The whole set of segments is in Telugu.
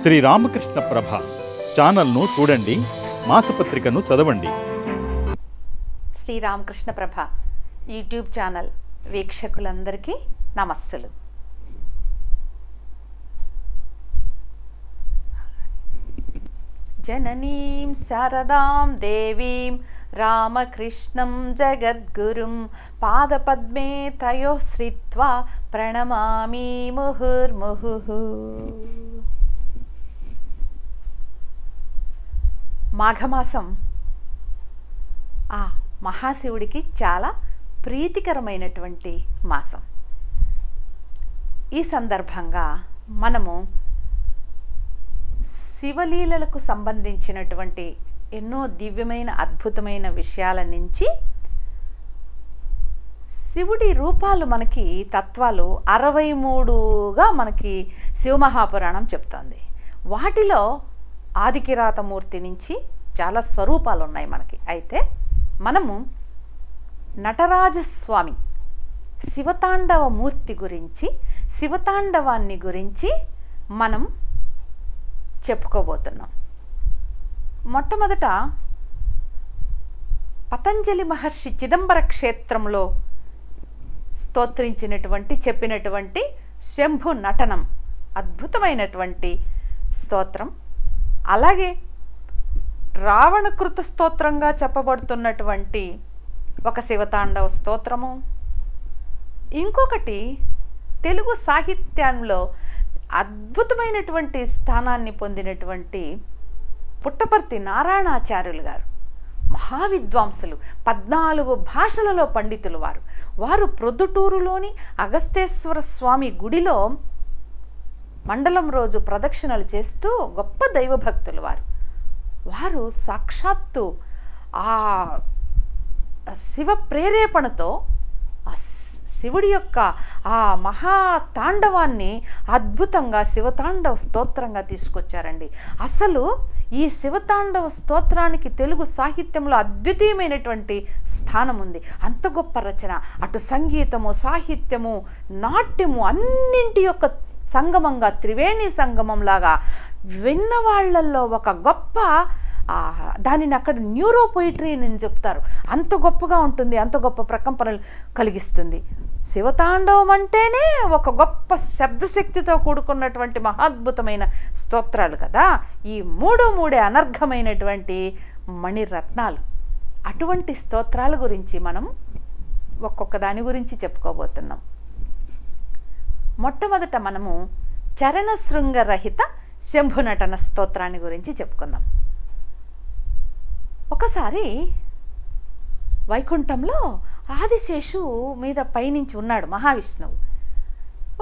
శ్రీ రామకృష్ణ ప్రభ ఛానల్ను చూడండి మాసపత్రికను చదవండి. శ్రీరామకృష్ణ ప్రభ యూట్యూబ్ ఛానల్ వీక్షకులందరికీ నమస్సులు. జననీం శారదాం దేవీం రామకృష్ణం జగద్గురుం పాదపద్మే తయో శ్రిత్వా ప్రణమామి ముహుర్ముహు మాఘమాసం. ఆ మహాశివుడికి చాలా ప్రీతికరమైనటువంటి మాసం. ఈ సందర్భంగా మనము శివలీలలకు సంబంధించినటువంటి ఎన్నో దివ్యమైన అద్భుతమైన విషయాల నుంచి శివుడి రూపాలు మనకి తత్వాలు అరవై మూడుగా మనకి శివమహాపురాణం చెప్తోంది. వాటిలో ఆదికిరాతమూర్తి నుంచి చాలా స్వరూపాలు ఉన్నాయి మనకి. అయితే మనము నటరాజస్వామి శివతాండవ మూర్తి గురించి శివతాండవాన్ని గురించి మనం చెప్పుకోబోతున్నాం. మొట్టమొదట పతంజలి మహర్షి చిదంబర క్షేత్రంలో స్తోత్రించినటువంటి చెప్పినటువంటి శంభు నటనం అద్భుతమైనటువంటి స్తోత్రం. అలాగే రావణకృత స్తోత్రంగా చెప్పబడుతున్నటువంటి ఒక శివతాండవ స్తోత్రము. ఇంకొకటి తెలుగు సాహిత్యంలో అద్భుతమైనటువంటి స్థానాన్ని పొందినటువంటి పుట్టపర్తి నారాయణాచార్యులు గారు మహావిద్వాంసులు పద్నాలుగు భాషలలో పండితులు వారు. వారు ప్రొద్దుటూరులోని అగస్తేశ్వర స్వామి గుడిలో మండలం రోజు ప్రదక్షిణలు చేస్తూ గొప్ప దైవభక్తులు వారు. వారు సాక్షాత్తు ఆ శివ ప్రేరేపణతో ఆ శివుడి యొక్క ఆ మహా తాండవాన్ని అద్భుతంగా శివతాండవ స్తోత్రంగా తీసుకొచ్చారండి. అసలు ఈ శివతాండవ స్తోత్రానికి తెలుగు సాహిత్యంలో అద్వితీయమైనటువంటి స్థానం ఉంది. అంత గొప్ప రచన. అటు సంగీతము సాహిత్యము నాట్యము అన్నింటి యొక్క సంగమంగా త్రివేణి సంగమంలాగా విన్న వాళ్ళల్లో ఒక గొప్ప దానిని అక్కడ న్యూరో పొయిటరీ అని చెప్తారు. అంత గొప్పగా ఉంటుంది అంత గొప్ప ప్రకంపనలు కలిగిస్తుంది. శివతాండవం అంటేనే ఒక గొప్ప శబ్దశక్తితో కూడుకున్నటువంటి మహాద్భుతమైన స్తోత్రాలు కదా. ఈ మూడు మూడే అనర్ఘమైనటువంటి మణిరత్నాలు. అటువంటి స్తోత్రాల గురించి మనం ఒక్కొక్క దాని గురించి చెప్పుకోబోతున్నాం. మొట్టమొదట మనము చరణ శృంగరహిత శంభునటన స్తోత్రాన్ని గురించి చెప్పుకుందాం. ఒకసారి వైకుంఠంలో ఆదిశేషు మీద పైనుంచి ఉన్నాడు మహావిష్ణువు.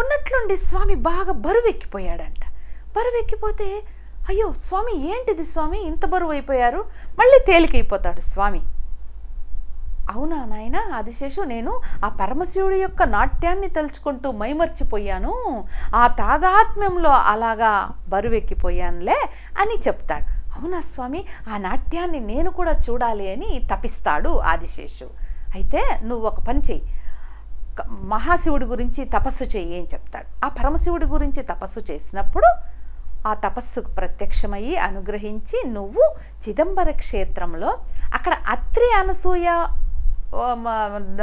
ఉన్నట్లుండి స్వామి బాగా బరువెక్కిపోయాడంట. బరువెక్కిపోతే అయ్యో స్వామి ఏంటిది స్వామి? ఇంత బరువు అయిపోయారు. మళ్ళీ తేలికైపోతాడు స్వామి. అవునా నాయన? ఆదిశేషు నేను ఆ పరమశివుడి యొక్క నాట్యాన్ని తలుచుకుంటూ మైమర్చిపోయాను. ఆ తాదాత్మ్యంలో అలాగా బరువెక్కిపోయానులే అని చెప్తాడు. అవునా స్వామి? ఆ నాట్యాన్ని నేను కూడా చూడాలి అని తపిస్తాడు ఆదిశేషు అయితే నువ్వు ఒక పని చెయ్యి. మహాశివుడి గురించి తపస్సు చెయ్యి అని చెప్తాడు. ఆ పరమశివుడి గురించి తపస్సు చేసినప్పుడు ఆ తపస్సుకు ప్రత్యక్షమయ్యి అనుగ్రహించి నువ్వు చిదంబర క్షేత్రంలో అక్కడ అత్రి అనసూయ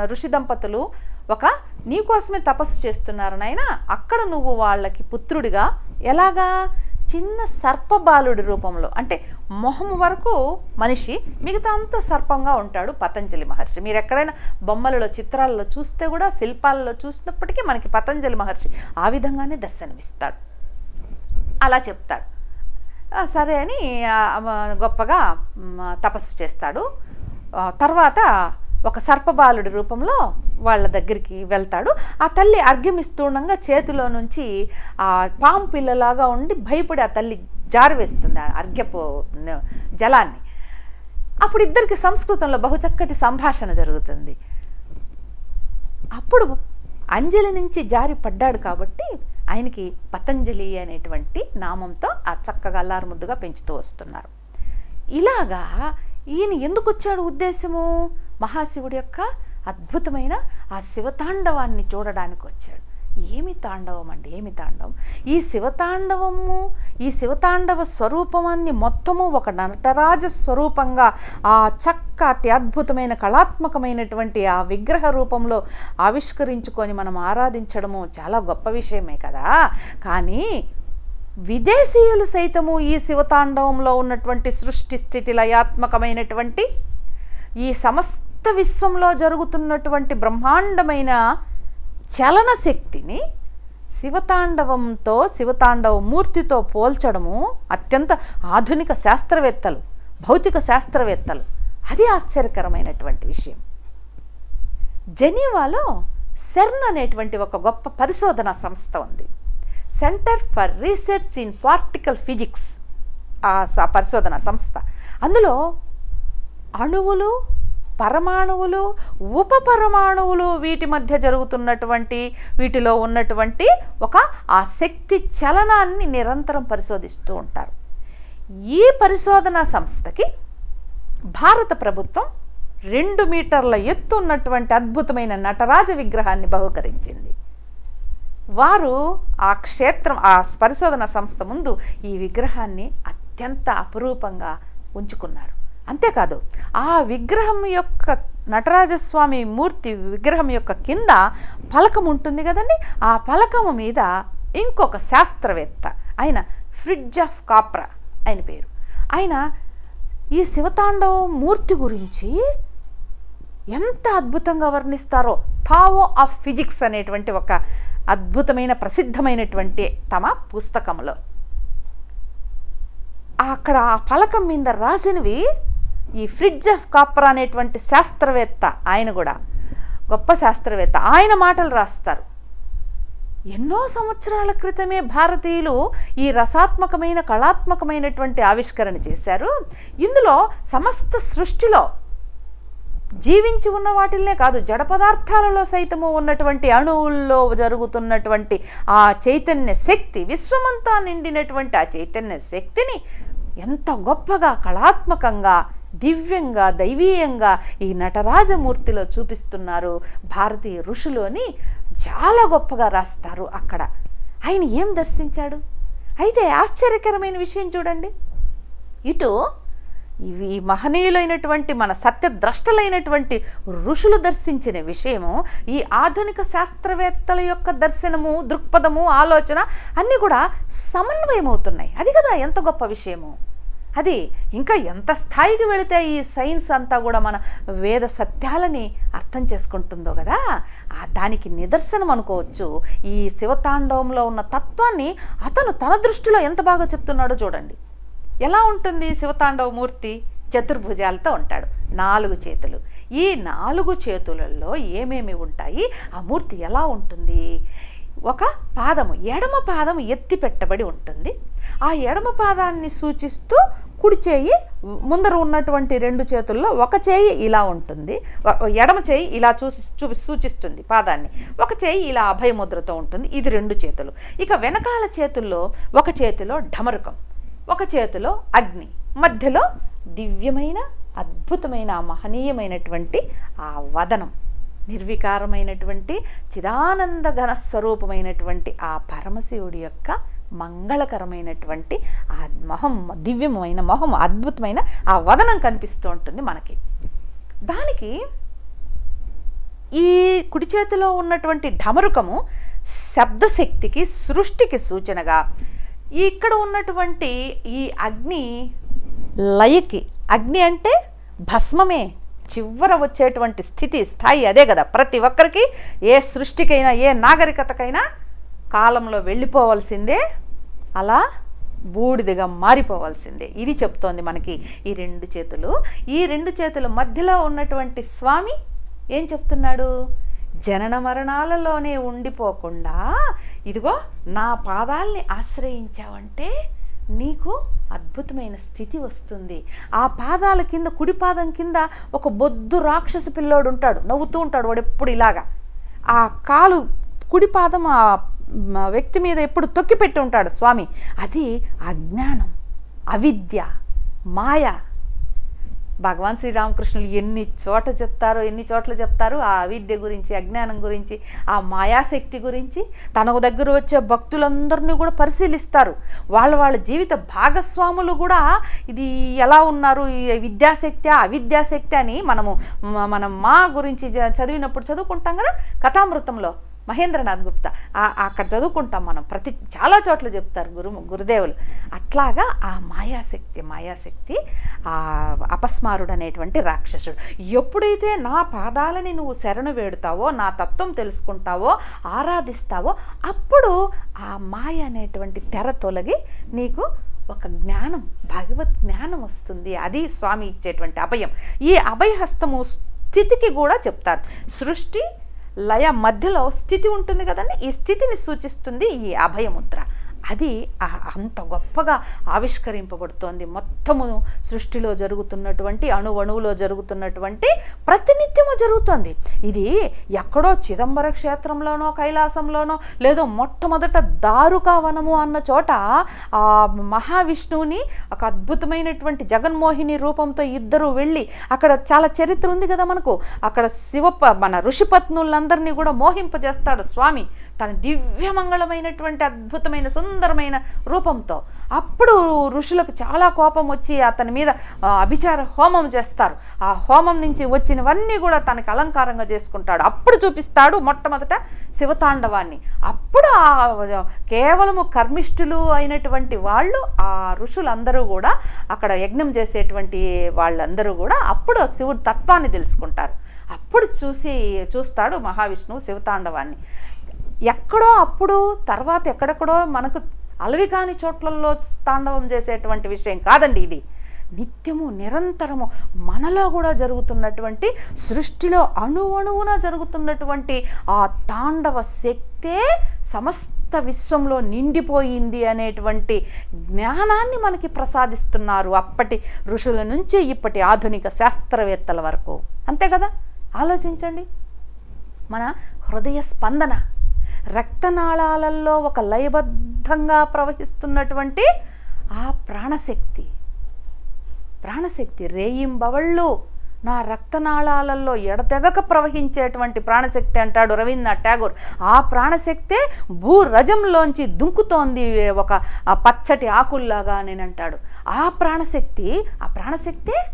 ఋషి దంపతులు ఒక నీకోసమే తపస్సు చేస్తున్నారు నాయన. అక్కడ నువ్వు వాళ్ళకి పుత్రుడిగా ఎలాగా? చిన్న సర్పబాలుడి రూపంలో. అంటే మొహం వరకు మనిషి మిగతా అంతా సర్పంగా ఉంటాడు పతంజలి మహర్షి. మీరు ఎక్కడైనా బొమ్మలలో చిత్రాలలో చూస్తే కూడా శిల్పాలలో చూసినప్పటికీ మనకి పతంజలి మహర్షి ఆ విధంగానే దర్శనమిస్తాడు. అలా చెప్తాడు. సరే అని గొప్పగా తపస్సు చేస్తాడు. తర్వాత ఒక సర్పబాలుడి రూపంలో వాళ్ళ దగ్గరికి వెళ్తాడు. ఆ తల్లి అర్ఘ్యమిస్తుండగా చేతిలో నుంచి ఆ పాము పిల్లలాగా ఉండి భయపడి ఆ తల్లి జారవేస్తుంది ఆ అర్ఘ్యపు జలాన్ని. అప్పుడు ఇద్దరికి సంస్కృతంలో బహుచక్కటి సంభాషణ జరుగుతుంది. అప్పుడు అంజలి నుంచి జారి పడ్డాడు కాబట్టి ఆయనకి పతంజలి అనేటువంటి నామంతో ఆ చక్కగా అల్లారు ముద్దుగా పెంచుతూ వస్తున్నారు. ఇలాగా ఈయన ఎందుకు వచ్చాడు ఉద్దేశము? మహాశివుడి యొక్క అద్భుతమైన ఆ శివతాండవాన్ని చూడడానికి వచ్చాడు. ఏమి తాండవం అండి? ఏమి తాండవం? ఈ శివతాండవము ఈ శివతాండవ స్వరూపమాన్ని మొత్తము ఒక నటరాజ స్వరూపంగా ఆ చక్కటి అద్భుతమైన కళాత్మకమైనటువంటి ఆ విగ్రహ రూపంలో ఆవిష్కరించుకొని మనం ఆరాధించడము చాలా గొప్ప విషయమే కదా? కానీ విదేశీయులు సైతము ఈ శివతాండవంలో ఉన్నటువంటి సృష్టి స్థితి లయాత్మకమైనటువంటి ఈ సమస్త విశ్వంలో జరుగుతున్నటువంటి బ్రహ్మాండమైన చలన శక్తిని శివతాండవంతో శివతాండవ మూర్తితో పోల్చడము అత్యంత ఆధునిక శాస్త్రవేత్తలు భౌతిక శాస్త్రవేత్తలు. అది ఆశ్చర్యకరమైనటువంటి విషయం. జెనీవాలో సెర్న్ అనేటువంటి ఒక గొప్ప పరిశోధన సంస్థ ఉంది. Centre for research in particle physics ఆ స- పరిశోధన సంస్థ. అందులో అణువులు పరమాణువులు ఉపపరమాణువులు వీటి మధ్య జరుగుతున్నటువంటి వీటిలో ఉన్నటువంటి ఒక ఆ శక్తి చలనాన్ని నిరంతరం పరిశోధిస్తూ ఉంటారు. ఈ పరిశోధనా సంస్థకి భారత ప్రభుత్వం రెండు మీటర్ల ఎత్తు ఉన్నటువంటి అద్భుతమైన నటరాజ విగ్రహాన్ని బహుకరించింది. వారు ఆ క్షేత్రం ఆ పరిశోధన సంస్థ ముందు ఈ విగ్రహాన్ని అత్యంత అపురూపంగా ఉంచుకున్నారు. అంతేకాదు ఆ విగ్రహం యొక్క నటరాజస్వామి మూర్తి విగ్రహం యొక్క కింద పలకం ఉంటుంది కదండి? ఆ పలకము మీద ఇంకొక శాస్త్రవేత్త ఆయన ఫ్రిడ్జ్ ఆఫ్ కాప్రా ఆయన పేరు. ఆయన ఈ శివతాండవ మూర్తి గురించి ఎంత అద్భుతంగా వర్ణిస్తారో థావో ఆఫ్ ఫిజిక్స్ అనేటువంటి ఒక అద్భుతమైన ప్రసిద్ధమైనటువంటి తమ పుస్తకంలో అక్కడ ఆ పలకం మీద రాసినవి ఈ ఫ్రిడ్జ్ ఆఫ్ కాపర్ అనేటువంటి శాస్త్రవేత్త ఆయన కూడా గొప్ప శాస్త్రవేత్త. ఆయన మాటలు రాస్తారు. ఎన్నో సంవత్సరాల క్రితమే భారతీయులు ఈ రసాత్మకమైన కళాత్మకమైనటువంటి ఆవిష్కరణ చేశారు. ఇందులో సమస్త సృష్టిలో జీవించి ఉన్న వాటిల్నే కాదు జడ పదార్థాలలో సైతము ఉన్నటువంటి అణువుల్లో జరుగుతున్నటువంటి ఆ చైతన్య శక్తి విశ్వమంతా నిండినటువంటి ఆ చైతన్య శక్తిని ఎంత గొప్పగా కళాత్మకంగా దివ్యంగా దైవీయంగా ఈ నటరాజమూర్తిలో చూపిస్తున్నారు భారతీయ ఋషులోని చాలా గొప్పగా రాస్తారు అక్కడ. ఆయన ఏం దర్శించాడు? అయితే ఆశ్చర్యకరమైన విషయం చూడండి. ఇటు ఇవి మహనీయులైనటువంటి మన సత్యద్రష్టలైనటువంటి ఋషులు దర్శించిన విషయము ఈ ఆధునిక శాస్త్రవేత్తల యొక్క దర్శనము దృక్పథము ఆలోచన అన్నీ కూడా సమన్వయమవుతున్నాయి. అది కదా ఎంత గొప్ప విషయము. అది ఇంకా ఎంత స్థాయికి వెళితే ఈ సైన్స్ అంతా కూడా మన వేద సత్యాలని అర్థం చేసుకుంటుందో కదా? ఆ దానికి నిదర్శనం అనుకోవచ్చు. ఈ శివతాండవంలో ఉన్న తత్వాన్ని అతను తన దృష్టిలో ఎంత బాగా చెప్తున్నాడో చూడండి. ఎలా ఉంటుంది శివతాండవ మూర్తి? చతుర్భుజాలతో ఉంటాడు. నాలుగు చేతులు. ఈ నాలుగు చేతులలో ఏమేమి ఉంటాయి? ఆ మూర్తి ఎలా ఉంటుంది? ఒక పాదము ఎడమ పాదము ఎత్తి పెట్టబడి ఉంటుంది. ఆ ఎడమ పాదాన్ని సూచిస్తూ కుడి చేయి ముందర ఉన్నటువంటి రెండు చేతుల్లో ఒక చేయి ఇలా ఉంటుంది. ఎడమ చేయి ఇలా చూసి చూపి సూచిస్తుంది పాదాన్ని. ఒక చేయి ఇలా అభయముద్రతో ఉంటుంది. ఇది రెండు చేతులు. ఇక వెనకాల చేతుల్లో ఒక చేతిలో ఢమరుకం ఒక చేతిలో అగ్ని మధ్యలో దివ్యమైన అద్భుతమైన మహనీయమైనటువంటి ఆ వదనం. నిర్వికారమైనటువంటి చిదానంద ఘనస్వరూపమైనటువంటి ఆ పరమశివుడి యొక్క మంగళకరమైనటువంటి ఆ మొహం దివ్యమైన మొహం అద్భుతమైన ఆ వదనం కనిపిస్తూ ఉంటుంది మనకి. దానికి ఈ కుడి చేతిలో ఉన్నటువంటి ఢమరుకము శబ్దశక్తికి సృష్టికి సూచనగా ఇక్కడ ఉన్నటువంటి ఈ అగ్ని లయకి అగ్ని అంటే భస్మమే చివర వచ్చేటువంటి స్థితి స్థాయి అదే కదా. ప్రతి ఒక్కరికి ఏ సృష్టికైనా ఏ నాగరికతకైనా కాలంలో వెళ్ళిపోవలసిందే అలా బూడిదగా మారిపోవాల్సిందే. ఇది చెప్తోంది మనకి ఈ రెండు చేతులు. ఈ రెండు చేతుల మధ్యలో ఉన్నటువంటి స్వామి ఏం చెప్తున్నాడు? జనన మరణాలలోనే ఉండిపోకుండా ఇదిగో నా పాదాల్ని ఆశ్రయించావంటే నీకు అద్భుతమైన స్థితి వస్తుంది. ఆ పాదాల కింద కుడి పాదం కింద ఒక బొద్దు రాక్షసు పిల్లోడు ఉంటాడు. నవ్వుతూ ఉంటాడు వాడు ఎప్పుడు ఇలాగా. ఆ కాలు కుడి పాదం ఆ వ్యక్తి మీద ఎప్పుడు తొక్కిపెట్టి ఉంటాడు స్వామి. అది అజ్ఞానం అవిద్య మాయ భగవాన్ శ్రీరామకృష్ణులు ఎన్ని చోట చెప్తారో ఎన్ని చోట్ల చెప్తారు ఆ అవిద్య గురించి అజ్ఞానం గురించి ఆ మాయాశక్తి గురించి తనకు దగ్గర వచ్చే భక్తులందరినీ కూడా పరిశీలిస్తారు. వాళ్ళ వాళ్ళ జీవిత భాగస్వాములు కూడా ఇది ఎలా ఉన్నారు ఈ విద్యాశక్తి అవిద్యాశక్తి అని మనము మనం మా గురించి చదివినప్పుడు చదువుకుంటాం కదా కథామృతంలో. మహేంద్రనాథ్ గుప్తా. ఆ- అక్కడ చదువుకుంటాం మనం. ప్రతి చాలా చోట్ల చెప్తారు గురు గురుదేవులు. అట్లాగా ఆ మాయాశక్తి మాయాశక్తి ఆ అపస్మారుడు అనేటువంటి రాక్షసుడు. ఎప్పుడైతే నా పాదాలని నువ్వు శరణు వేడుతావో నా తత్వం తెలుసుకుంటావో ఆరాధిస్తావో అప్పుడు ఆ మాయ అనేటువంటి తెర తొలగి నీకు ఒక జ్ఞానం భగవత్ జ్ఞానం వస్తుంది. అది స్వామి ఇచ్చేటువంటి అభయం. ఈ అభయహస్తము స్థితికి కూడా చెప్తారు. సృష్టి లయ మధ్యలో స్థితి ఉంటుంది కదండి? ఈ స్థితిని సూచిస్తుంది ఈ అభయముద్ర. అది అంత గొప్పగా ఆవిష్కరింపబడుతోంది. మొత్తము సృష్టిలో జరుగుతున్నటువంటి అణువణువులో జరుగుతున్నటువంటి ప్రతినిత్యము జరుగుతోంది. ఇది ఎక్కడో చిదంబర క్షేత్రంలోనో కైలాసంలోనో లేదో మొట్టమొదట దారుకా వనము అన్న చోట ఆ మహావిష్ణువుని ఒక అద్భుతమైనటువంటి జగన్మోహిని రూపంతో ఇద్దరు వెళ్ళి అక్కడ చాలా చరిత్ర ఉంది కదా మనకు. అక్కడ శివప మన ఋషిపత్నులందరినీ కూడా మోహింపజేస్తాడు స్వామి. తన దివ్యమంగళమైనటువంటి అద్భుతమైన సుందరమైన రూపంతో అప్పుడు ఋషులకు చాలా కోపం వచ్చి అతని మీద అభిచార హోమం చేస్తారు. ఆ హోమం నుంచి వచ్చినవన్నీ కూడా తనకి అలంకారంగా చేసుకుంటాడు. అప్పుడు చూపిస్తాడు మొట్టమొదట శివతాండవాన్ని. అప్పుడు ఆ కేవలము కర్మిష్ఠులు అయినటువంటి వాళ్ళు ఆ ఋషులందరూ కూడా అక్కడ యజ్ఞం చేసేటువంటి వాళ్ళందరూ కూడా అప్పుడు శివుడి తత్వాన్ని తెలుసుకుంటారు. అప్పుడు చూసి చూస్తాడు మహావిష్ణువు శివతాండవాన్ని. ఎక్కడో అప్పుడు తర్వాత ఎక్కడెక్కడో మనకు అలవి కాని చోట్లలో తాండవం చేసేటువంటి విషయం కాదండి ఇది. నిత్యము నిరంతరము మనలో కూడా జరుగుతున్నటువంటి సృష్టిలో అణువణువున జరుగుతున్నటువంటి ఆ తాండవ శక్తే సమస్త విశ్వంలో నిండిపోయింది అనేటువంటి జ్ఞానాన్ని మనకి ప్రసాదిస్తున్నారు అప్పటి ఋషుల నుంచి ఇప్పటి ఆధునిక శాస్త్రవేత్తల వరకు. అంతే కదా? ఆలోచించండి. మన హృదయ స్పందన రక్తనాళాలలో ఒక లయబద్ధంగా ప్రవహిస్తున్నటువంటి ఆ ప్రాణశక్తి. ప్రాణశక్తి రేయింబవళ్ళు నా రక్తనాళాలలో ఎడతెగక ప్రవహించేటువంటి ప్రాణశక్తి అంటాడు రవీంద్రనాథ్ ఠాగూర్. ఆ ప్రాణశక్తే భూరజంలోంచి దుంకుతోంది ఒక ఆ పచ్చటి ఆకుల్లాగా నేను అంటాడు. ఆ ప్రాణశక్తి ఆ ప్రాణశక్తే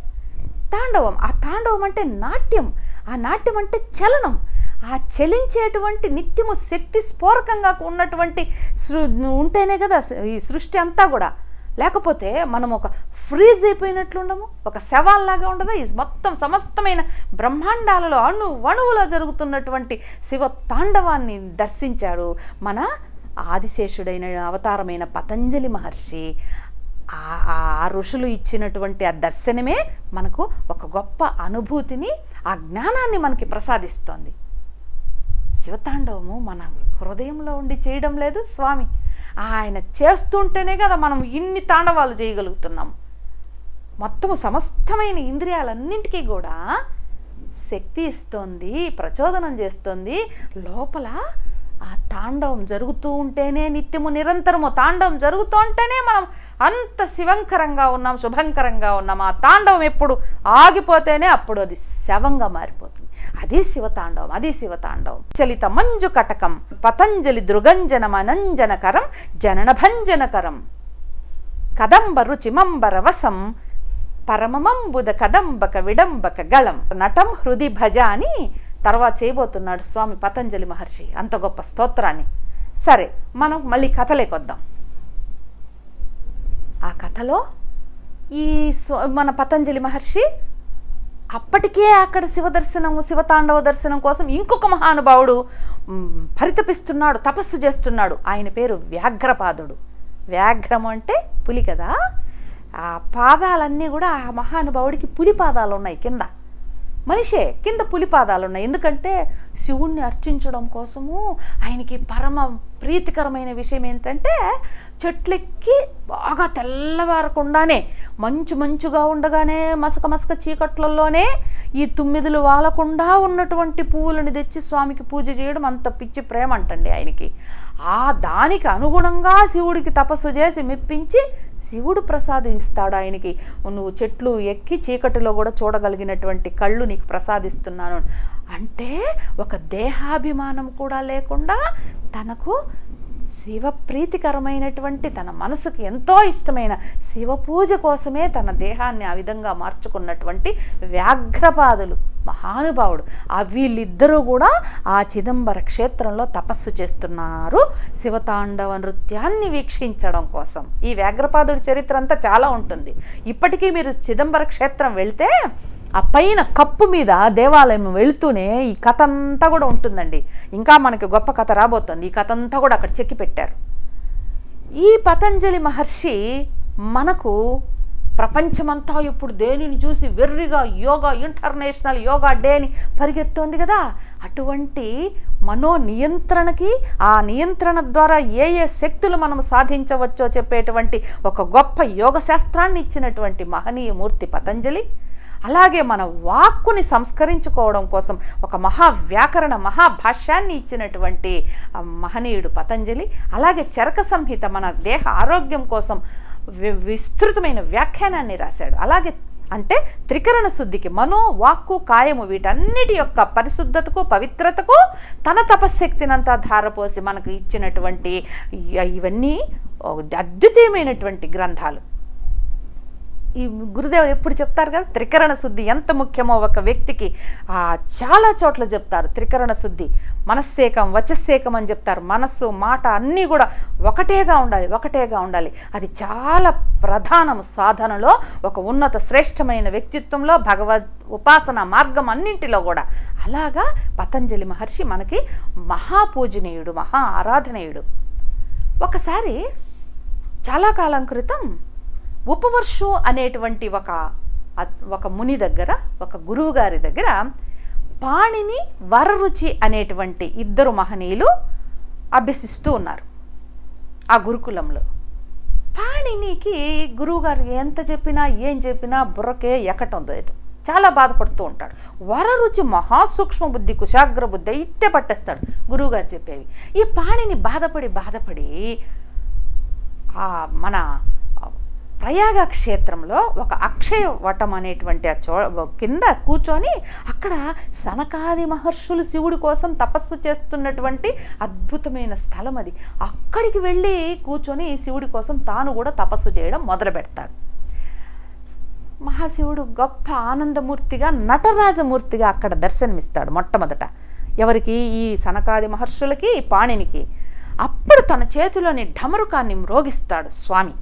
తాండవం. ఆ తాండవం అంటే నాట్యం. ఆ నాట్యం అంటే చలనం. ఆ చలించేటువంటి నిత్యము శక్తి స్ఫోరకంగా ఉన్నటువంటి సృ ఉంటేనే కదా ఈ సృష్టి అంతా కూడా. లేకపోతే మనం ఒక ఫ్రీజ్ అయిపోయినట్లుండము ఒక శవాల్లాగా ఉండదా? ఈ మొత్తం సమస్తమైన బ్రహ్మాండాలలో అణు వణువులో జరుగుతున్నటువంటి శివ తాండవాన్ని దర్శించాడు మన ఆదిశేషుడైన అవతారమైన పతంజలి మహర్షి. ఆ ఆ ఋషులు ఇచ్చినటువంటి ఆ దర్శనమే మనకు ఒక గొప్ప అనుభూతిని ఆ జ్ఞానాన్ని మనకి ప్రసాదిస్తోంది. శివతాండవము మన హృదయంలో ఉండి చేయడం లేదు స్వామి. ఆయన చేస్తుంటేనే కదా మనం ఇన్ని తాండవాలు చేయగలుగుతున్నాం. మొత్తము సమస్తమైన ఇంద్రియాలన్నింటికీ కూడా శక్తి ఇస్తోంది ప్రచోదనం చేస్తోంది. లోపల ఆ తాండవం జరుగుతూ ఉంటేనే నిత్యము నిరంతరము తాండవం జరుగుతూ ఉంటేనే మనం అంత శివంకరంగా ఉన్నాం శుభంకరంగా ఉన్నాం. ఆ తాండవం ఎప్పుడు ఆగిపోతేనే అప్పుడు అది శవంగా మారిపోతుంది. అది శివతాండవం అది శివతాండవం చలిత మంజు కటకం పతంజలి దృగంజనమనంజనకరం జననభంజనకరం కదంబ రుచిమంబర రవసం పరమమంబుద కదంబక విడంబక గళం. నటం హృది భజ అని తర్వాత చేయబోతున్నాడు స్వామి పతంజలి మహర్షి. అంత గొప్ప స్తోత్రాన్ని. సరే మనం మళ్ళీ కథలేకొద్దాం ఆ కథలో ఈ స్వ- మన పతంజలి మహర్షి అప్పటికే అక్కడ శివ దర్శనం శివతాండవ దర్శనం కోసం ఇంకొక మహానుభావుడు పరితపిస్తున్నాడు తపస్సు చేస్తున్నాడు. ఆయన పేరు వ్యాఘ్రపాదుడు. వ్యాఘ్రము అంటే పులి కదా? ఆ పాదాలన్నీ కూడా ఆ మహానుభావుడికి పులి పాదాలు ఉన్నాయి కింద. మనిషే కింద పులిపాదాలు ఉన్నాయి ఎందుకంటే శివుణ్ణి అర్చించడం కోసము ఆయనకి పరమ ప్రీతికరమైన విషయం ఏంటంటే చెట్లెక్కి బాగా తెల్లవారకుండానే మంచు మంచుగా ఉండగానే మసక మసక చీకట్లలోనే ఈ తుమ్మిదులు వాలకుండా ఉన్నటువంటి పువ్వులను తెచ్చి స్వామికి పూజ చేయడం అంత పిచ్చి ప్రేమ అంటండి ఆయనకి. ఆ దానికి అనుగుణంగా శివుడికి తపస్సు చేసి మెప్పించి శివుడు ప్రసాదం ఇస్తాడు ఆయనకి. నువ్వు చెట్లు ఎక్కి చీకటిలో కూడా చూడగలిగినటువంటి కళ్ళు నీకు ప్రసాదిస్తున్నాను. అంటే ఒక దేహాభిమానం కూడా లేకుండా తనకు శివ ప్రీతికరమైనటువంటి తన మనసుకు ఎంతో ఇష్టమైన శివ పూజ కోసమే తన దేహాన్ని ఆ విధంగా మార్చుకున్నటువంటి వ్యాఘ్రపాదులు మహానుభావుడు. ఆ వీళ్ళిద్దరూ కూడా ఆ చిదంబర క్షేత్రంలో తపస్సు చేస్తున్నారు. శివతాండవ నృత్యాన్ని వీక్షించడం కోసం. ఈ వ్యాఘ్రపాదుడి చరిత్ర అంతా చాలా ఉంటుంది. ఇప్పటికీ మీరు చిదంబర క్షేత్రం వెళ్తే ఆ పైన కప్పు మీద దేవాలయం వెళుతూనే ఈ కథ అంతా కూడా ఉంటుందండి. ఇంకా మనకి గొప్ప కథ రాబోతుంది. ఈ కథ అంతా కూడా అక్కడ చెక్కి పెట్టారు. ఈ పతంజలి మహర్షి మనకు ప్రపంచమంతా ఇప్పుడు దేనిని చూసి వెర్రిగా యోగా ఇంటర్నేషనల్ యోగా డేని పరిగెత్తోంది కదా. అటువంటి మనో నియంత్రణకి ఆ నియంత్రణ ద్వారా ఏ ఏ శక్తులు మనం సాధించవచ్చో చెప్పేటువంటి ఒక గొప్ప యోగ శాస్త్రాన్ని ఇచ్చినటువంటి మహనీయ మూర్తి పతంజలి అలాగే మన వాక్కుని సంస్కరించుకోవడం కోసం ఒక మహా వ్యాకరణ మహాభాష్యాన్ని ఇచ్చినటువంటి మహనీయుడు పతంజలి అలాగే చరక సంహిత మన దేహ ఆరోగ్యం కోసం వి- విస్తృతమైన వ్యాఖ్యానాన్ని రాశాడు. అలాగే అంటే త్రికరణ శుద్ధికి మనో వాక్కు కాయము వీటన్నిటి యొక్క పరిశుద్ధతకు పవిత్రతకు తన తపశ్శక్తినంతా ధారపోసి మనకు ఇచ్చినటువంటి ఇవన్నీ అద్వితీయమైనటువంటి గ్రంథాలు. ఈ గురుదేవులు ఎప్పుడు చెప్తారు కదా? త్రికరణ శుద్ధి ఎంత ముఖ్యమో ఒక వ్యక్తికి చాలా చోట్ల చెప్తారు. త్రికరణ శుద్ధి మనస్సేకం వచస్సేకం అని చెప్తారు. మనస్సు మాట అన్నీ కూడా ఒకటేగా ఉండాలి ఒకటేగా ఉండాలి. అది చాలా ప్రధానం సాధనలో ఒక ఉన్నత శ్రేష్టమైన వ్యక్తిత్వంలో భగవద్ ఉపాసన మార్గం అన్నింటిలో కూడా. అలాగా పతంజలి మహర్షి మనకి మహాపూజనీయుడు మహా ఆరాధనీయుడు. ఒకసారి చాలా కాలం క్రితం ఉపవర్షు అనేటువంటి ఒక ఒక ముని దగ్గర ఒక గురువు గారి దగ్గర పాణిని వరరుచి అనేటువంటి ఇద్దరు మహనీయులు అభ్యసిస్తూ ఉన్నారు ఆ గురుకులంలో. పాణినికి గురువుగారు ఎంత చెప్పినా ఏం చెప్పినా బుర్రకే ఎక్కటం లేదు చాలా బాధపడుతూ ఉంటాడు. వరరుచి మహాసూక్ష్మ బుద్ధి కుశాగ్ర బుద్ధి ఇట్టే పట్టేస్తాడు గురువుగారు చెప్పేవి. ఈ పాణిని బాధపడి బాధపడి ఆ మన ప్రయాగ క్షేత్రంలో ఒక అక్షయ వటం అనేటువంటి ఆ చో కింద కూర్చొని అక్కడ సనకాది మహర్షులు శివుడి కోసం తపస్సు చేస్తున్నటువంటి అద్భుతమైన స్థలం అది. అక్కడికి వెళ్ళి కూర్చొని శివుడి కోసం తాను కూడా తపస్సు చేయడం మొదలు పెడతాడు మహాశివుడు గొప్ప ఆనందమూర్తిగా నటరాజమూర్తిగా అక్కడ దర్శనమిస్తాడు మొట్టమొదట. ఎవరికి? ఈ సనకాది మహర్షులకి ఈ పాణినికి. అప్పుడు తన చేతిలోని ఢమరుకాన్ని మ్రోగిస్తాడు స్వామి.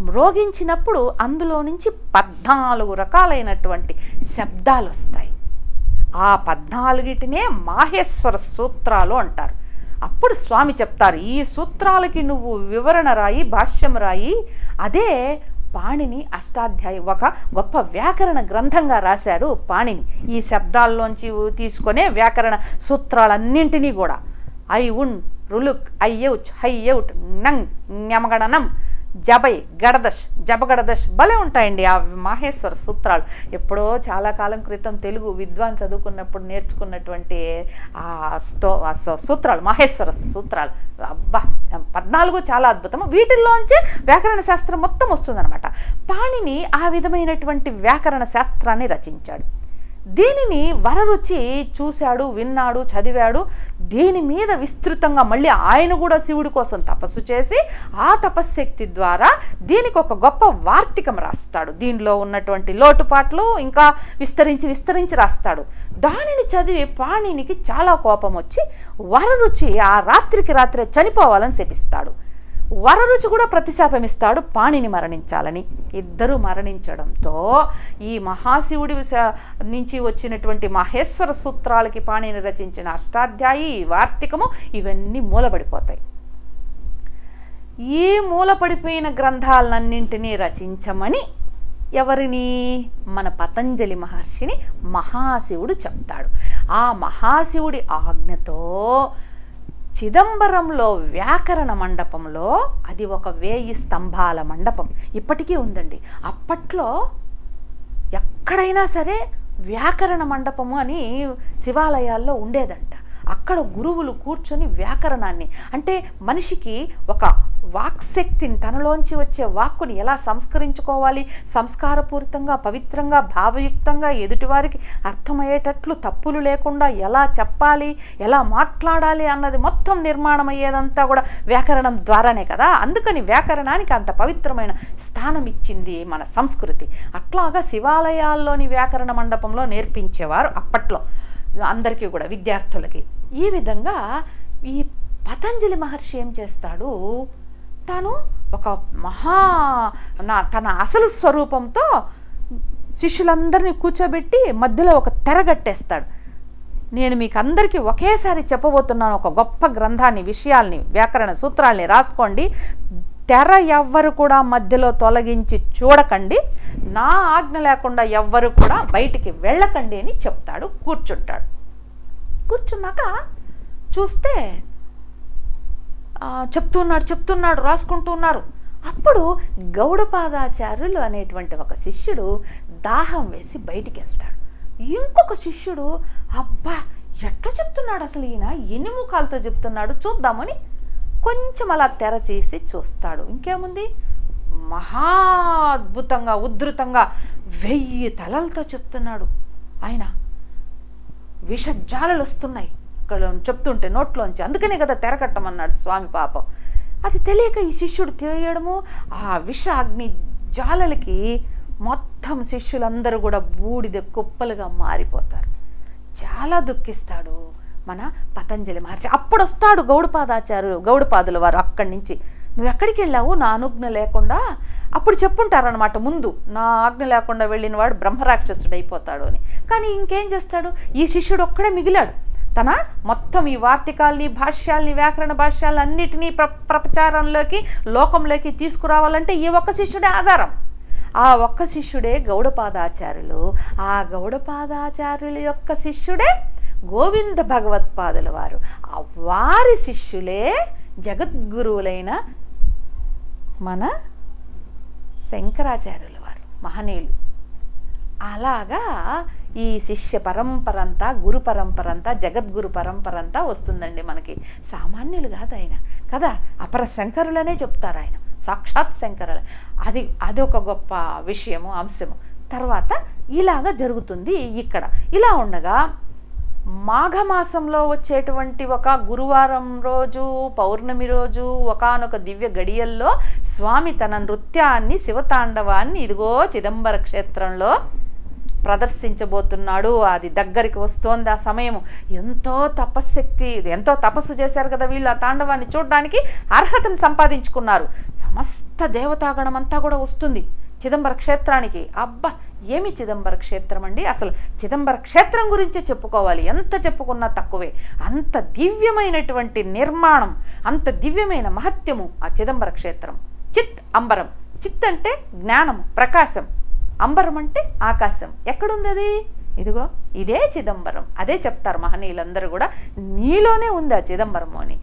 మ్రోగించినప్పుడు అందులో నుంచి పద్నాలుగు రకాలైనటువంటి శబ్దాలు వస్తాయి. ఆ పద్నాలుగిటినే మాహేశ్వర సూత్రాలు అంటారు. అప్పుడు స్వామి చెప్తారు ఈ సూత్రాలకి నువ్వు వివరణ రాయి భాష్యం రాయి. అదే పాణిని అష్టాధ్యాయి ఒక గొప్ప వ్యాకరణ గ్రంథంగా రాశాడు పాణిని. ఈ శబ్దాల్లోంచి తీసుకొనే వ్యాకరణ సూత్రాలన్నింటినీ కూడా ఐ ఉన్ రులుక్ హై హైయౌట్ నంగ్ న్యమగణనం జబై గడదష్ జబగడదష్ భలే ఉంటాయండి ఆ మాహేశ్వర సూత్రాలు. ఎప్పుడో చాలా కాలం క్రితం తెలుగు విద్వాన్ చదువుకున్నప్పుడు నేర్చుకున్నటువంటి ఆ స్తో సూత్రాలు మాహేశ్వర సూత్రాలు. అబ్బా! పద్నాలుగు చాలా అద్భుతం వీటిల్లోంచి వ్యాకరణ శాస్త్రం మొత్తం వస్తుందన్నమాట. పాణిని ఆ విధమైనటువంటి వ్యాకరణ శాస్త్రాన్ని రచించాడు. దీనిని వరరుచి చూశాడు విన్నాడు చదివాడు. దీని మీద విస్తృతంగా మళ్ళీ ఆయన కూడా శివుడి కోసం తపస్సు చేసి ఆ తపశ్శక్తి ద్వారా దీనికి ఒక గొప్ప వార్తికం రాస్తాడు. దీనిలో ఉన్నటువంటి లోటుపాట్లు ఇంకా విస్తరించి విస్తరించి రాస్తాడు. దానిని చదివి పాణినికి చాలా కోపం వచ్చి వరరుచి ఆ రాత్రికి రాత్రే చనిపోవాలని శపిస్తాడు. వరరుచి కూడా ప్రతిశాపమిస్తాడు. పాణిని మరణించాలని. ఇద్దరు మరణించడంతో ఈ మహాశివుడి నుంచి వచ్చినటువంటి మహేశ్వర సూత్రాలకి పాణిని రచించిన అష్టాధ్యాయి వార్తికము ఇవన్నీ మూలబడిపోతాయి ఈ మూలపడిపోయిన గ్రంథాలన్నింటినీ రచించమని ఎవరిని? మన పతంజలి మహర్షిని మహాశివుడు చెప్తాడు. ఆ మహాశివుడి ఆజ్ఞతో చిదంబరంలో వ్యాకరణ మండపంలో అది ఒక వేయి స్తంభాల మండపం. ఇప్పటికీ ఉందండి. అప్పట్లో ఎక్కడైనా సరే వ్యాకరణ మండపము అని శివాలయాల్లో ఉండేదంట. అక్కడ గురువులు కూర్చొని వ్యాకరణాన్ని అంటే మనిషికి ఒక వాక్శక్తిని తనలోంచి వచ్చే వాక్కుని ఎలా సంస్కరించుకోవాలి? సంస్కారపూరితంగా పవిత్రంగా భావయుక్తంగా ఎదుటివారికి అర్థమయ్యేటట్లు తప్పులు లేకుండా ఎలా చెప్పాలి? ఎలా మాట్లాడాలి అన్నది మొత్తం నిర్మాణం అయ్యేదంతా కూడా వ్యాకరణం ద్వారానే కదా? అందుకని వ్యాకరణానికి అంత పవిత్రమైన స్థానం ఇచ్చింది మన సంస్కృతి. అట్లాగా శివాలయాల్లోని వ్యాకరణ మండపంలో నేర్పించేవారు అప్పట్లో. అందరికీ కూడా విద్యార్థులకి. ఈ విధంగా ఈ పతంజలి మహర్షి ఏం చేస్తాడు? తాను ఒక మహా నా తన అసలు స్వరూపంతో శిష్యులందరినీ కూర్చోబెట్టి మధ్యలో ఒక తెర కట్టేస్తాడు. నేను మీకు అందరికీ ఒకేసారి చెప్పబోతున్నాను ఒక గొప్ప గ్రంథాన్ని విషయాల్ని వ్యాకరణ సూత్రాల్ని రాసుకోండి. తెర ఎవ్వరు కూడా మధ్యలో తొలగించి చూడకండి. నా ఆజ్ఞ లేకుండా ఎవ్వరు కూడా బయటికి వెళ్ళకండి అని చెప్తాడు కూర్చుంటాడు. కూర్చున్నాక చూస్తే చెప్తున్నాడు చెప్తున్నాడు రాసుకుంటూ ఉన్నారు. అప్పుడు గౌడపాదాచార్యులు అనేటువంటి ఒక శిష్యుడు దాహం వేసి బయటికి వెళ్తాడు ఇంకొక శిష్యుడు అబ్బా ఎట్లా చెప్తున్నాడు అసలు ఈయన? ఎన్ని ముఖాలతో చెప్తున్నాడు? చూద్దామని కొంచెం అలా తెర చేసి చూస్తాడు. ఇంకేముంది? మహా అద్భుతంగా ఉధృతంగా వెయ్యి తలలతో చెప్తున్నాడు. ఆయన విషజాలలు వస్తున్నాయి. ఇక్కడ చెప్తుంటే నోట్లోంచి. అందుకనే కదా తెరకట్టమన్నాడు స్వామి పాపం. అది తెలియక ఈ శిష్యుడు తెలియడము ఆ విష అగ్ని జాలలకి మొత్తం శిష్యులందరూ కూడా బూడిద కుప్పలుగా మారిపోతారు. చాలా దుఃఖిస్తాడు మన పతంజలి మహర్షి. అప్పుడు వస్తాడు గౌడపాదాచారు గౌడపాదుల వారు అక్కడి నుంచి. నువ్వు ఎక్కడికి వెళ్ళావు? నా అనుజ్ఞ లేకుండా? అప్పుడు చెప్పుంటారనమాట ముందు. నా ఆజ్ఞ లేకుండా వెళ్ళిన వాడు బ్రహ్మరాక్షసుడు అయిపోతాడు అని. కానీ ఇంకేం చేస్తాడు? ఈ శిష్యుడు ఒక్కడే మిగిలాడు. తన మొత్తం ఈ వార్తికాల్ని భాష్యాల్ని వ్యాకరణ భాష్యాలు అన్నిటినీ ప్ర ప్రచారంలోకి లోకంలోకి తీసుకురావాలంటే ఈ ఒక్క శిష్యుడే ఆధారం. ఆ ఒక్క శిష్యుడే గౌడపాదాచార్యులు. ఆ గౌడపాదాచార్యుల యొక్క శిష్యుడే గోవింద భగవత్పాదుల వారు. ఆ వారి శిష్యులే జగద్గురువులైన మన శంకరాచార్యుల వారు మహనీయులు. అలాగా ఈ శిష్య పరంపర అంతా గురు పరంపర అంతా జగద్గురు పరంపర అంతా వస్తుందండి మనకి. సామాన్యులు కాదు ఆయన. కదా? అపర శంకరులనే చెప్తారు ఆయన. సాక్షాత్ శంకరులు. అది అది ఒక గొప్ప విషయము అంశము. తర్వాత ఇలాగా జరుగుతుంది ఇక్కడ. ఇలా ఉండగా మాఘమాసంలో వచ్చేటువంటి ఒక గురువారం రోజు పౌర్ణమి రోజు ఒకానొక దివ్య గడియల్లో స్వామి తన నృత్యాన్ని శివతాండవాన్ని ఇదిగో చిదంబర క్షేత్రంలో ప్రదర్శించబోతున్నాడు. అది దగ్గరికి వస్తోంది ఆ సమయము. ఎంతో తపశ్శక్తి ఎంతో తపస్సు చేశారు కదా వీళ్ళు ఆ తాండవాన్ని చూడడానికి. అర్హతను సంపాదించుకున్నారు. సమస్త దేవతాగణం అంతా కూడా వస్తుంది. చిదంబర క్షేత్రానికి. అబ్బా ఏమి చిదంబర క్షేత్రం అండి? అసలు చిదంబర క్షేత్రం గురించే చెప్పుకోవాలి. ఎంత చెప్పుకున్నా తక్కువే. అంత దివ్యమైనటువంటి నిర్మాణం అంత దివ్యమైన మహత్యము ఆ చిదంబర క్షేత్రం. చిత్ అంబరం. చిత్ అంటే జ్ఞానము ప్రకాశం. అంబరం అంటే ఆకాశం. ఎక్కడుంది అది? ఇదిగో ఇదే చిదంబరం. అదే చెప్తారు మహనీయులందరూ కూడా. నీలోనే ఉంది ఆ చిదంబరము అని.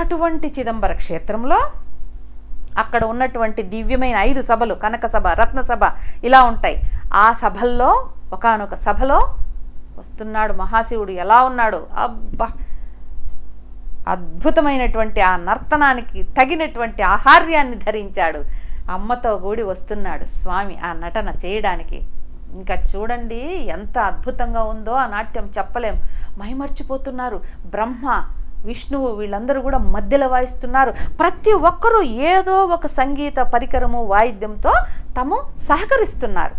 అటువంటి చిదంబర క్షేత్రంలో అక్కడ ఉన్నటువంటి దివ్యమైన ఐదు సభలు కనక సభ రత్న సభ ఇలా ఉంటాయి. ఆ సభల్లో ఒకానొక సభలో వస్తున్నాడు మహాశివుడు. ఎలా ఉన్నాడు? అబ్బా! అద్భుతమైనటువంటి ఆ నర్తనానికి తగినటువంటి ఆహార్యాన్ని ధరించాడు. అమ్మతో కూడి వస్తున్నాడు. స్వామి ఆ నటన చేయడానికి. ఇంకా చూడండి ఎంత అద్భుతంగా ఉందో ఆ నాట్యం చెప్పలేం. మైమర్చిపోతున్నారు. బ్రహ్మ విష్ణువు వీళ్ళందరూ కూడా మధ్యలో వాయిస్తున్నారు. ప్రతి ఒక్కరూ ఏదో ఒక సంగీత పరికరము వాయిద్యంతో తాము సహకరిస్తున్నారు.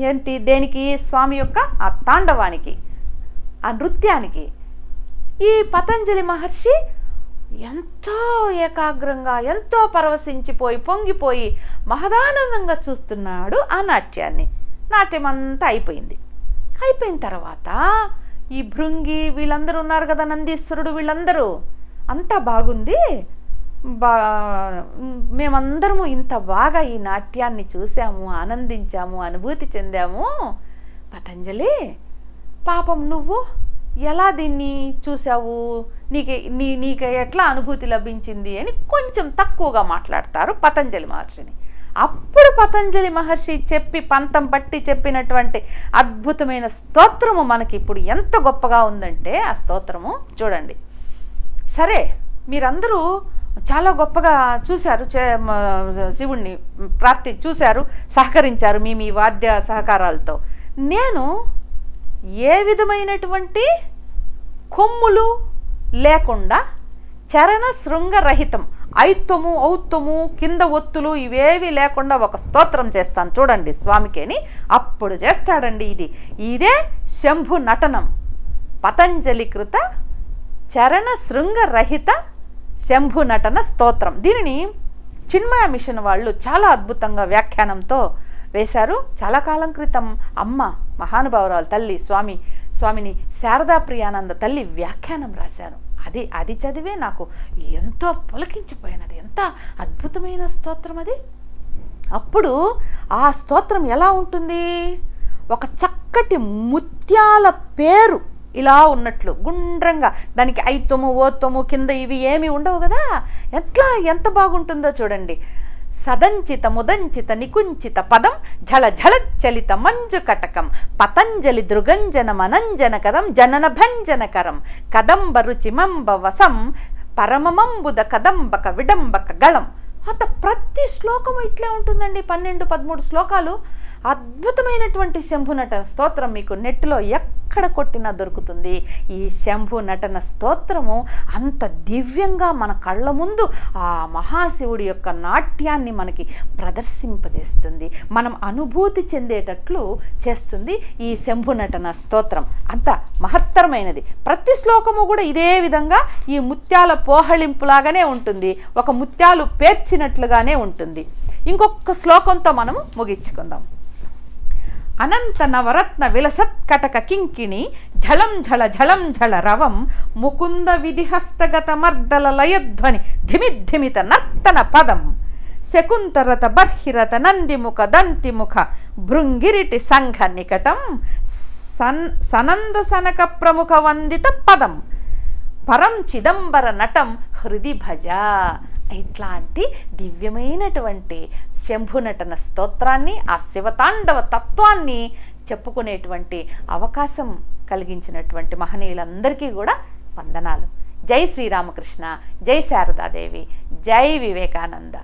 ఏంటి? దేనికి? స్వామి యొక్క ఆ తాండవానికి ఆ నృత్యానికి. ఈ పతంజలి మహర్షి ఎంతో ఏకాగ్రంగా ఎంతో పరవశించిపోయి పొంగిపోయి మహదానందంగా చూస్తున్నాడు ఆ నాట్యాన్ని. నాట్యం అంతా అయిపోయింది. అయిపోయిన తర్వాత ఈ భృంగి వీళ్ళందరూ ఉన్నారు కదా నందీశ్వరుడు వీళ్ళందరూ. అంతా బాగుంది. బా మేమందరము ఇంత బాగా ఈ నాట్యాన్ని చూసాము ఆనందించాము అనుభూతి చెందాము. పతంజలి పాపం నువ్వు ఎలా దీన్ని చూసావు నీకే నీ నీకు ఎట్లా అనుభూతి లభించింది అని కొంచెం తక్కువగా మాట్లాడతారు పతంజలి మహర్షిని. అప్పుడు పతంజలి మహర్షి చెప్పి పంతం పట్టి చెప్పినటువంటి అద్భుతమైన స్తోత్రము మనకి ఇప్పుడు ఎంత గొప్పగా ఉందంటే ఆ స్తోత్రము చూడండి. సరే మీరందరూ చాలా గొప్పగా చూశారు చే- శివుణ్ణి ప్రార్థి చూశారు సహకరించారు మీ మీ వాద్య సహకారాలతో. నేను ఏ విధమైనటువంటి కొమ్ములు లేకుండా చరణ శృంగరహితం ఐత్వము ఔత్వము కింద ఒత్తులు ఇవేవి లేకుండా ఒక స్తోత్రం చేస్తాను. చూడండి స్వామికేని అప్పుడు చేస్తాడండి ఇది. ఇదే శంభు నటనం. పతంజలి కృత చరణ శృంగరహిత శంభు నటన స్తోత్రం. దీనిని చిన్మయ మిషన్ వాళ్ళు చాలా అద్భుతంగా వ్యాఖ్యానంతో వేశారు. చాలా కాలం క్రితం అమ్మ మహానుభావురాలు తల్లి స్వామి స్వామిని శారదా ప్రియానంద తల్లి వ్యాఖ్యానం రాశారు. అది అది చదివే నాకు ఎంతో పులకించిపోయినది. ఎంత అద్భుతమైన స్తోత్రం అది. అప్పుడు ఆ స్తోత్రం ఎలా ఉంటుంది? ఒక చక్కటి ముత్యాల పేరు ఇలా ఉన్నట్లు గుండ్రంగా. దానికి ఐత్తము ఓతము కింద ఇవి ఏమి ఉండవు కదా? ఎట్లా ఎంత బాగుంటుందో చూడండి. సదంచిత ముదంచిత నికుంచిత పదం ఝళ ఝళ చలిత మంజు కటకం పతంజలి దృగంజన మనంజనకరం జనన భంజనకరం కదంబ రుచిమంబ వసం పరమమంబుద కదంబక విడంబక గళం అత ప్రతి శ్లోకము ఇట్లే ఉంటుందండి పన్నెండు పదమూడు శ్లోకాలు. అద్భుతమైనటువంటి శంభు నటన స్తోత్రం మీకు నెట్లో ఎక్కడ కొట్టినా దొరుకుతుంది. ఈ శంభు నటన స్తోత్రము అంత దివ్యంగా మన కళ్ళ ముందు ఆ మహాశివుడి యొక్క నాట్యాన్ని మనకి ప్రదర్శింపజేస్తుంది. మనం అనుభూతి చెందేటట్లు చేస్తుంది ఈ శంభు నటన స్తోత్రం. అంత మహత్తరమైనది. ప్రతి శ్లోకము కూడా ఇదే విధంగా ఈ ముత్యాల పోహళింపులాగానే ఉంటుంది. ఒక ముత్యాలు పేర్చినట్లుగానే ఉంటుంది. ఇంకొక శ్లోకంతో మనము ముగించుకుందాం. అనంత నవరత్న విలసత్కటక కింకిణి ఝలం ఝల ఝలం ఝల రవం ముకుంద విధిహస్తగత మర్దల లయధ్వని ధిమిద్ధిమిత నర్తన పదం శకుంతరత బర్హిరత నందిముఖ దంతిముఖ భృంగిరిటి సంఘ నికటం సన్ సనంద సనక ప్రముఖ వందిత పదం పరం చిదంబర నటం హృది భజ ఇట్లాంటి దివ్యమైనటువంటి శంభు నటన స్తోత్రాన్ని ఆ శివతాండవ తత్వాన్ని చెప్పుకునేటువంటి అవకాశం కలిగించినటువంటి మహనీయులందరికీ కూడా వందనాలు. జై శ్రీరామకృష్ణ జై శారదాదేవి జై వివేకానంద.